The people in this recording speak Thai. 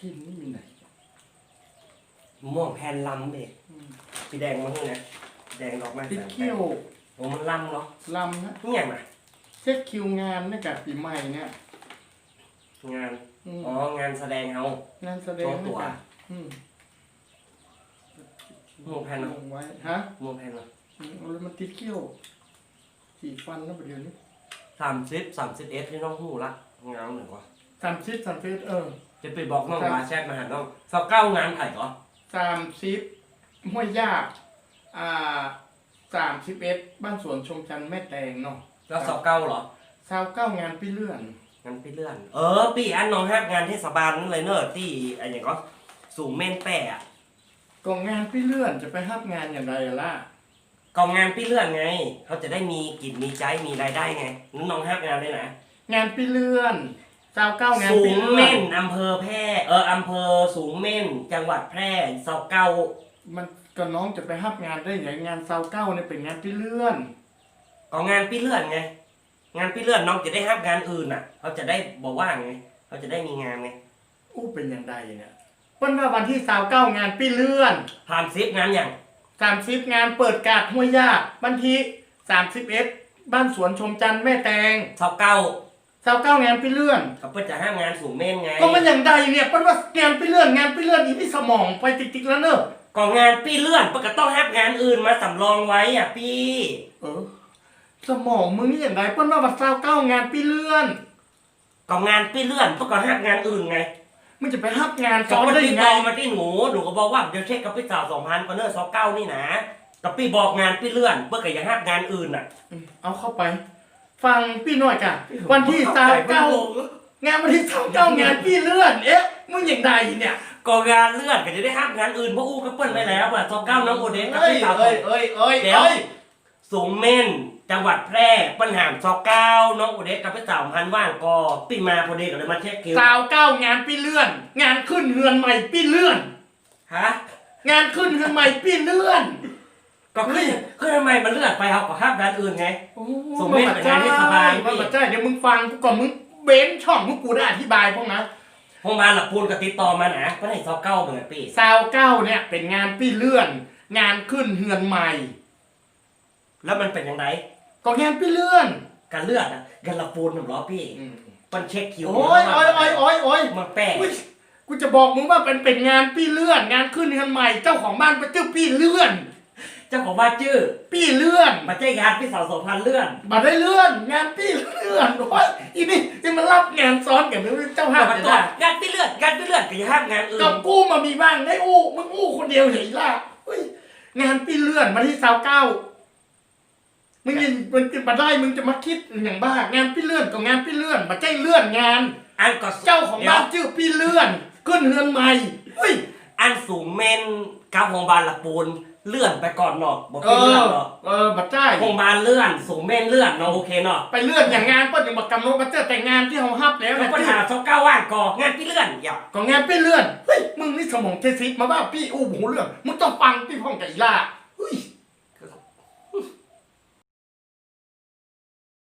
ทิมนี่มีไหนม่วงแผ่นลำเด็กอืมสีแดงมาให้นะแดงดอกไม้ติดแสงเขี้ยวโอ้มันลำเนาะลำนะนี่อย่างน่ะเช็คคิวงานในกับปีใหม่เนี่ย งานอืมอ๋อ งานแสดงเอา งานแสดงโชว์ตัวนะอืมหมู่แผ่นลเนาะงไว้ฮะม่วงแผ่นเนาะอืมเอาเลยมันติดเขี้ยวสีฟันแล้วประเดี๋ยวนี้สามสิบสามสิบเอสที่น้องหูละงานหนึ่งวะสามสิบสามสิบเออ จะไปบอกน้องมาแชทมาหาน้องสอบเก้างานไผ่เหรอสามสิบห้วยยากอ่าสามสิบเอ็ดบ้านสวนชมจันทร์แม่แตงเนาะแล้วสอบเก้าเหรอสาวเก้างานพี่เลื่อนงานพี่เลื่อน เออปีอันน้องฮักงานเทศบาลนั่นเลยเนอะที่อะไรอย่างก็สูงเม่นแปะอะก็งานพี่เลื่อนจะไปฮับงานอย่างไรล่ะกองงานพี่เลื่อนไง เขาจะได้มีกิจมีใจมีรายได้ไงนั่นน้องฮักงานเลยนะงานพี่เลื่อน สาวเก้างานสูพี่งเลื่อเม่นนอำเภอแพร่เอออำเภอสูงเม่น จังหวัดแพร่สอบเก้ามันก็น้องจะไปฮับงานได้อย่างงานสาวเก้าเนี่ยเป็นงานพี่เลื่อนกองงานพี่เลื่อนไงงานพี่เลื่อนน้องจะได้ฮับงานอื่นอะเขาจะได้บอกว่าไงเขาจะได้มีงานไงอู้เป็นอย่างใดเนี่ยเปิ้นว่าวันที่สาวเก้างานพี่เลื่อนผ่านซิปงานอย่างสามสิบงานเปิดกาดห้วยยากวันที่สามสิบเอ็ดบ้านสวนชมจันทร์แม่แตงสอบเก้า สาวเก้างานพี่เลื่อน เขาเพื่อจะห้ามงานสูงเม่นไงก็มันอย่างใดเนี่ยเปิ้นว่างานพี่เลื่อนงานพี่เลื่อนอีพี่สมองไปติ๊กๆแล้วเนอะกองงานพี่เลื่อนปกติต้องฮับงานอื่นมาสำรองไว้อะพี่เออ สมองมึงนี่อย่างไรเปิ้นว่าวันสาวเก้างานพี่เลื่อนกองงานพี่เลื่อนปกติฮับงานอื่นไงมึงจะไปฮับงานก็ซ้อนคนได้ที่ยังตไงองมาที่หนูหนูก็บอกว่าเดี๋ยวเช็คกับพี่สาวสองพันก็เนอร์สอบเก้านี่นะกับพี่บอกงานพี่เลื่อนเพื่อกับยังฮับงานอื่นอะ เอาเข้าไป ฟังพี่หน่อยกันวันที่สาวเก้างานวันที่สาวเก้างานพี่เลื่อนเอ๊ะมึงอย่างใดเนี่ยกองงานเลื่อนก็จะได้ฮับงานอื่นเพราะอู้ก็เปิ้ลไปแล้วอะสอบเก้าน้องโอเดนกับเอ้ยพี่สาวสอเอ้งยเอ้ยเอ้ยเดี๋ยวเอ้ยสูงเม่นจังหวัดแพร่ปัญหาสอบเก้าน้องโอเดนกับพี่สาวพันว่างก็ปีมาพอดีก็เลยมาเช็คคิวสาวเก้างานพี่เลื่อน งานขึ้นเฮือนใหม่พี่เลื่อนฮะงานขึ้นเฮือนใหม่พี่เลื่อน ก็คือคือทำไมมันเลื่อนไปเอากับฮับงานอื่นไงโอ้ส่งเมฆไปงานเทศบาลพี่ มันมาใช่เดี๋ยวมึงฟังกูก่อนมึงเบนช่องมึงกูได้อธิบายพวกนะโรงพยาบาลหลักปูนกับติดต่อมานะก็ให้สอบเก้าเหมือนกันปีสาวเก้าเนี่ยเป็นงานพี่เลื่อน งานขึ้นเฮือนใหม่ แล้วมันเป็นยังไงก็งานพี่เลื่อนการเลือดอะกันหลักปูนหนึ่งล้อพี่มันเช็คคิวโอ้ยโอ้ยโอ้ยโอ้ยโอ้ยมันแป้งอุ๊ยกูจะบอกมึงว่าเป็นเป็นงานพี่เลื่อน งานขึ้นเฮือนใหม่ เจ้าของบ้านเป็นเจ้าพี่เลื่อน เจ้าของบ้านชื่อพี่เลื่อนมาเจ้งานพี่สาวสองพันเลื่อนมาได้เลื่อน งานพี่เลื่อนโอ้ยอีนี่จะมารับงานซ้อนกับมึงเจ้าภาพมาจะต่อได้งานพี่เลื่อนงานพี่เลื่อนก็อย่าห้ามงานอื่นกับกูมามีบ้างได้อู้มึงอู้คนเดียวเหรอล่ะเฮ้ยงานพี่เลื่อนมาที่สาวเก้ามึงยินมันจะมาได้มึงจะมาคิดอย่างบ้างานพี่เลื่อนก็งานพี่เลื่อนมาใจเลื่อนงาน อันก็เจ้าของบ้านชื่อพี่เลื่อนขึ้นเฮือนใหม่เฮ้ยอันสูงเมนกับโรงพยาบาลหลักปูน เลื่อนไปก่อนเนาะบอกเอพี่เลื่ออนเนาะเออมาใจโรงพยาบาลเลื่อนสูงเมนเลื่อนเนาะโอเคเนาะไปเลื่อนอย่างงานเปิ้ลยังมากำหนดมาเจอแต่งานที่เขาฮับแล้วแล้วนะปัญหาสอบเก้าว่างก่องานพี่เลื่อนอย่าก็งานพี่เลื่อนเฮ้ยมึงนี่สมองเทสิกมาว่าพี่อู้หูเรื่องมึงต้องฟังพี่พ่องกับอีล่า